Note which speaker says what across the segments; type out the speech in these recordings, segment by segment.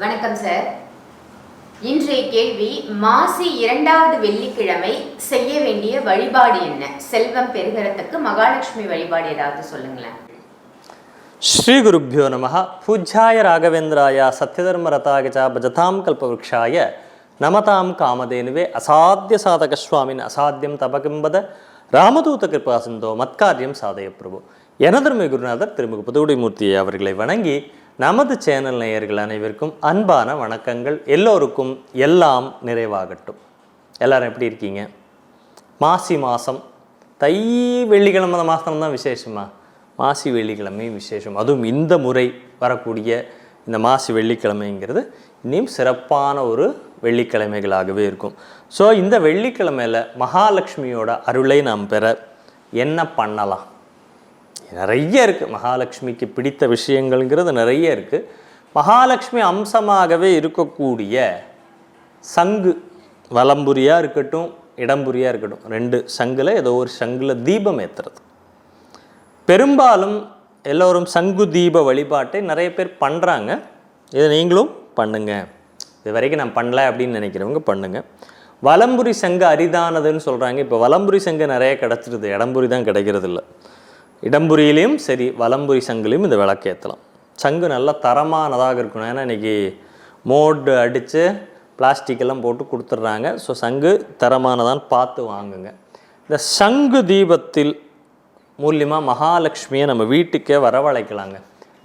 Speaker 1: வணக்கம் சார். இன்றைய கேள்வி மாசி இரண்டாவது வெள்ளிக்கிழமை செய்ய வேண்டிய வழிபாடு என்ன? செல்வம் பெறுகிறதுக்கு மகாலட்சுமி வழிபாடு ஏதாவது சொல்லுங்களேன்.
Speaker 2: ஸ்ரீ குருப்பியோ நம பூஜ்யாய ராகவேந்திராய சத்யதர்மரதாகஜா பஜதாம் கல்பவருஷாய நமதாம் காமதேனுவே அசாத்திய சாதக சுவாமின் அசாத்தியம் தபகிம்பத ராமதூத கிருபாசிந்தோ மத்காரியம் சாதய பிரபு. எனதர்மை குருநாதர் திருமுக புதுகுடிமூர்த்தியை அவர்களை வணங்கி நமது சேனல் நேயர்கள் அனைவருக்கும் அன்பான வணக்கங்கள். எல்லோருக்கும் எல்லாம் நிறைவாகட்டும். எல்லாரும் எப்படி இருக்கீங்க? மாசி மாதம் தை வெள்ளிக்கிழமை மாதம் தான் விசேஷமா? மாசி வெள்ளிக்கிழமை விசேஷம். அதுவும் இந்த முறை வரக்கூடிய இந்த மாசி வெள்ளிக்கிழமைங்கிறது இன்னும் சிறப்பான ஒரு வெள்ளிக்கிழமைகளாகவே இருக்கும். ஸோ இந்த வெள்ளிக்கிழமையில் மகாலட்சுமியோட அருளை நாம் பெற என்ன பண்ணலாம்? நிறைய இருக்குது மகாலட்சுமிக்கு பிடித்த விஷயங்கள்ங்கிறது நிறைய இருக்குது மகாலட்சுமி அம்சமாகவே இருக்கக்கூடிய சங்கு வலம்புரியாக இருக்கட்டும் இடம்புரியாக இருக்கட்டும் ரெண்டு சங்கில் ஏதோ ஒரு சங்குல தீபம் ஏற்றுறது பெரும்பாலும் எல்லோரும் சங்கு தீப வழிபாட்டை நிறைய பேர் பண்ணுறாங்க இதை நீங்களும் பண்ணுங்கள் இது வரைக்கும் நான் பண்ணல அப்படின்னு நினைக்கிறவங்க பண்ணுங்கள் வலம்புரி சங்கு அரிதானதுன்னு சொல்கிறாங்க இப்போ வலம்புரி சங்கு நிறைய கிடச்சிருது. இடம்புரி தான் கிடைக்கிறது இல்லை இடம்புரியிலையும் சரி வலம்புரி சங்குலையும் இந்த விளக்கேற்றலாம் சங்கு நல்லா தரமானதாக இருக்கணும். ஏன்னா இன்றைக்கி மோடு அடித்து பிளாஸ்டிக் எல்லாம் போட்டு கொடுத்துட்றாங்க. ஸோ சங்கு தரமானதான்னு பார்த்து வாங்குங்க. இந்த சங்கு தீபத்தில் மூலியமாக மகாலட்சுமியை நம்ம வீட்டுக்கே வரவழைக்கலாங்க.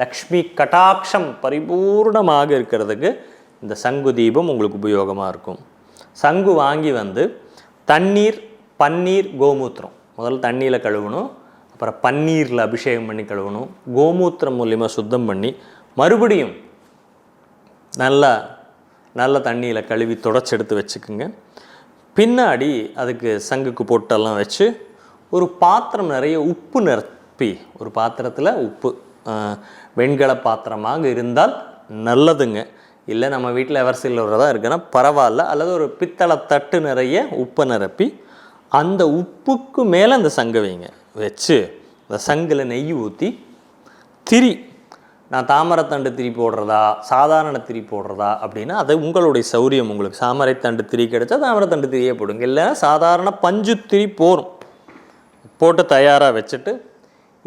Speaker 2: லக்ஷ்மி கட்டாட்சம் பரிபூர்ணமாக இருக்கிறதுக்கு இந்த சங்கு தீபம் உங்களுக்கு உபயோகமாக இருக்கும். சங்கு வாங்கி வந்து தண்ணீர் பன்னீர் கோமூத்திரம். முதல்ல தண்ணியில் கழுவணும். அப்புறம் பன்னீரில் அபிஷேகம் பண்ணி கழுவணும் கோமூத்திரம் மூலியமாக சுத்தம் பண்ணி மறுபடியும் நல்லா நல்ல தண்ணியில் கழுவி தொடச்செடுத்து எடுத்து வச்சுக்குங்க. பின்னாடி அதுக்கு சங்குக்கு பொட்டெல்லாம் வச்சு ஒரு பாத்திரம் நிறைய உப்பு நிரப்பி ஒரு பாத்திரத்தில் உப்பு வெண்கல பாத்திரமாக இருந்தால் நல்லதுங்க. இல்லை நம்ம வீட்டில் எவர் சில்லவர் தான் இருக்குன்னா பரவாயில்ல. அல்லது ஒரு பித்தளை தட்டு நிறைய உப்பை நிரப்பி அந்த உப்புக்கு மேலே அந்த சங்கு வைங்க. வச்சு அந்த சங்கில் நெய் ஊற்றி திரி. நான் தாமரைத்தண்டு திரி போடுறதா சாதாரண திரி போடுறதா அப்படின்னா அது உங்களுடைய சௌரியம் உங்களுக்கு. சாமரைத்தண்டு திரி கிடைச்சா தாமரைத்தண்டு திரியே போடுங்க. இல்லை சாதாரண பஞ்சு திரி போகும் போட்டு தயாராக வச்சுட்டு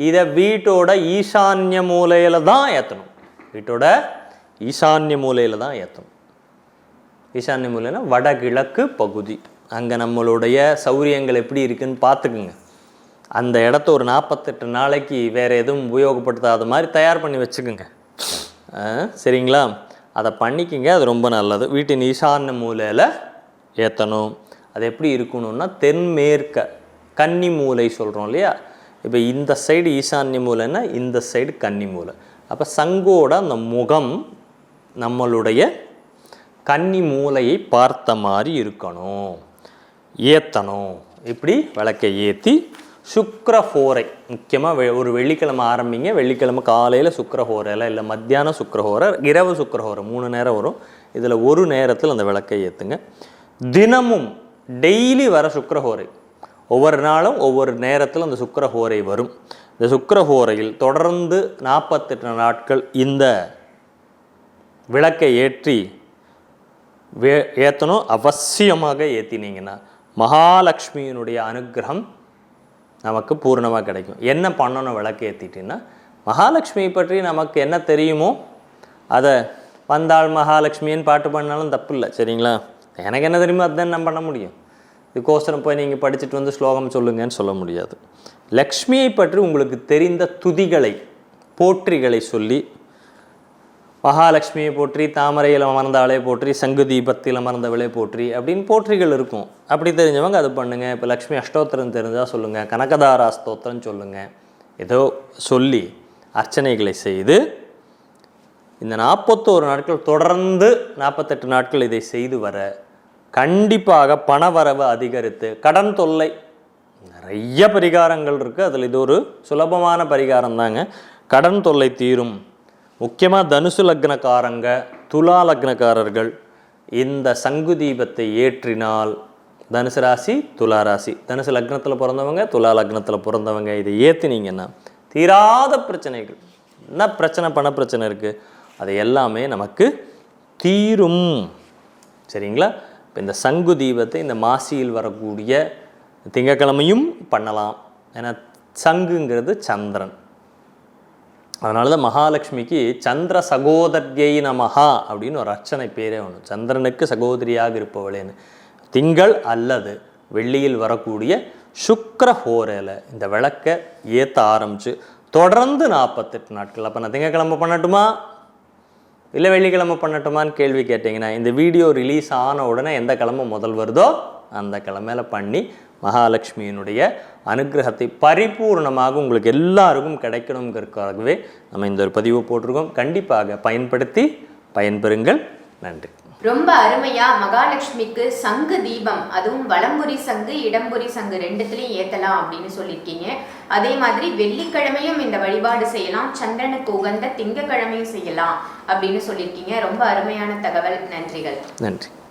Speaker 2: இதை வீட்டோட ஈசான்ய மூலையில் தான் ஏற்றணும் வீட்டோட ஈசான்ய மூலையில் தான் ஏற்றணும் ஈசான்ய மூலையில் வடகிழக்கு பகுதி. அங்கே நம்மளுடைய சௌரியங்கள் எப்படி இருக்குதுன்னு பார்த்துக்குங்க. அந்த இடத்த ஒரு நாற்பத்தெட்டு நாளைக்கு வேறு எதுவும் உபயோகப்படுத்தாத மாதிரி தயார் பண்ணி வச்சுக்கோங்க. சரிங்களா? அதை பண்ணிக்கிங்க அது ரொம்ப நல்லது. வீட்டின் ஈசான மூலையில் ஏற்றணும் அது எப்படி இருக்கணும்னா தென்மேற்க கன்னி மூலை சொல்கிறோம் இல்லையா? இப்போ இந்த சைடு ஈசான்ய மூலைன்னா இந்த சைடு கன்னி மூலை. அப்போ சங்கோட அந்த முகம் நம்மளுடைய கன்னி மூலையை பார்த்த மாதிரி இருக்கணும். ஏற்றணும் இப்படி விளக்கை ஏற்றி சுக்கரஹோரை முக்கியமாக ஒரு வெள்ளிக்கிழமை ஆரம்பிங்க வெள்ளிக்கிழமை காலையில் சுக்கரஹோரையில் இல்லை மத்தியானம் சுக்கரஹோரை இரவு சுக்கரஹோரை மூணு நேரம் வரும். இதில் ஒரு நேரத்தில் அந்த விளக்கை ஏற்றுங்க தினமும் டெய்லி வர சுக்கரஹோரை ஒவ்வொரு நாளும் ஒவ்வொரு நேரத்தில் அந்த சுக்கரஹோரை வரும். இந்த சுக்கரஹோரையில் தொடர்ந்து நாற்பத்தெட்டு நாட்கள் இந்த விளக்கை ஏற்றி வே ஏற்றணும் அவசியமாக ஏற்றினீங்கன்னா மகாலட்சுமியினுடைய அனுக்கிரகம் நமக்கு பூர்ணமாக கிடைக்கும். என்ன பண்ணணும் விளக்கு ஏற்றிட்டின்னா மகாலட்சுமியை பற்றி நமக்கு என்ன தெரியுமோ அதை வந்தாள் மகாலட்சுமின்னு பாட்டு பண்ணாலும் தப்பு இல்லை சரிங்களா? எனக்கு என்ன தெரியுமோ அதுதான் நான் பண்ண முடியும். இதுக்கோசரம் போய் நீங்கள் படிச்சுட்டு வந்து ஸ்லோகம் சொல்லுங்கன்னு சொல்ல முடியாது. லக்ஷ்மியை பற்றி உங்களுக்கு தெரிந்த துதிகளை போற்றிகளை சொல்லி மகாலட்சுமியை போற்றி தாமரையில் அமர்ந்தாலே போற்றி சங்கு தீபத்தில் அமர்ந்தவளே போற்றி அப்படின்னு போற்றிகள் இருக்கும். அப்படி தெரிஞ்சவங்க அது பண்ணுங்கள் இப்போ லக்ஷ்மி அஷ்டோத்திரம் தெரிஞ்சால் சொல்லுங்கள் கனகதாரா ஸ்தோத்திரம் சொல்லுங்கள் ஏதோ சொல்லி அர்ச்சனைகளை செய்து இந்த நாற்பத்தோரு நாட்கள் தொடர்ந்து நாற்பத்தெட்டு நாட்கள் இதை செய்து வர கண்டிப்பாக பணவரவு அதிகரித்து கடன் தொல்லை நிறைய பரிகாரங்கள் இருக்குது அதில் இது ஒரு சுலபமான பரிகாரம் தாங்க கடன் தொல்லை தீரும். முக்கியமாக தனுசு லக்னக்காரங்க துலா லக்னக்காரர்கள் இந்த சங்கு தீபத்தை ஏற்றினால் தனுசு ராசி துலா ராசி. தனுசு லக்னத்தில் பிறந்தவங்க துலா லக்னத்தில் பிறந்தவங்க இதை ஏற்றினீங்கன்னா தீராத பிரச்சனைகள். என்ன பிரச்சனை பண பிரச்சனை இருக்குது அது எல்லாமே நமக்கு தீரும். சரிங்களா? இப்போ இந்த சங்கு தீபத்தை இந்த மாசியில் வரக்கூடிய திங்கக்கிழமையும் பண்ணலாம். ஏன்னா சங்குங்கிறது சந்திரன். அதனால தான் மகாலட்சுமிக்கு சந்திர சகோதரியை நமஹா அப்படின்னு ஒரு அர்ச்சனை பேரே ஒன்று சந்திரனுக்கு சகோதரியாக இருப்பவளேன்னு. திங்கள் அல்லது வெள்ளியில் வரக்கூடிய சுக்கர ஹோரையில் இந்த விளக்கை ஏற்ற ஆரம்பித்து தொடர்ந்து நாற்பத்தெட்டு நாட்கள். அப்போ நான் திங்கக்கிழமை பண்ணட்டுமா? இல்லை வெள்ளிக்கிழமை பண்ணட்டுமான்னு கேள்வி கேட்டிங்கன்னா இந்த வீடியோ ரிலீஸ் ஆன உடனே எந்த கிழமை முதல் வருதோ அந்த கிழமையில பண்ணி மகாலட்சுமியினுடைய அனுகிரகத்தை பரிபூர்ணமாக உங்களுக்கு எல்லாருக்கும் கிடைக்கணுங்கிறதுக்காகவே நம்ம இந்த ஒரு பதிவு போட்டிருக்கோம். கண்டிப்பாக பயன்படுத்தி பயன்பெறுங்கள். நன்றி.
Speaker 1: ரொம்ப அருமையா மகாலட்சுமிக்கு சங்கு தீபம் அதுவும் வலம்புரி சங்கு இடம்புரி சங்கு ரெண்டுத்துலயும் ஏத்தலாம் அப்படின்னு சொல்லியிருக்கீங்க. அதே மாதிரி வெள்ளிக்கிழமையும் இந்த வழிபாடு செய்யலாம் சந்திரனுக்கு உகந்த திங்கக்கிழமையும் செய்யலாம் அப்படின்னு சொல்லியிருக்கீங்க. ரொம்ப அருமையான தகவல். நன்றிகள்.
Speaker 2: நன்றி.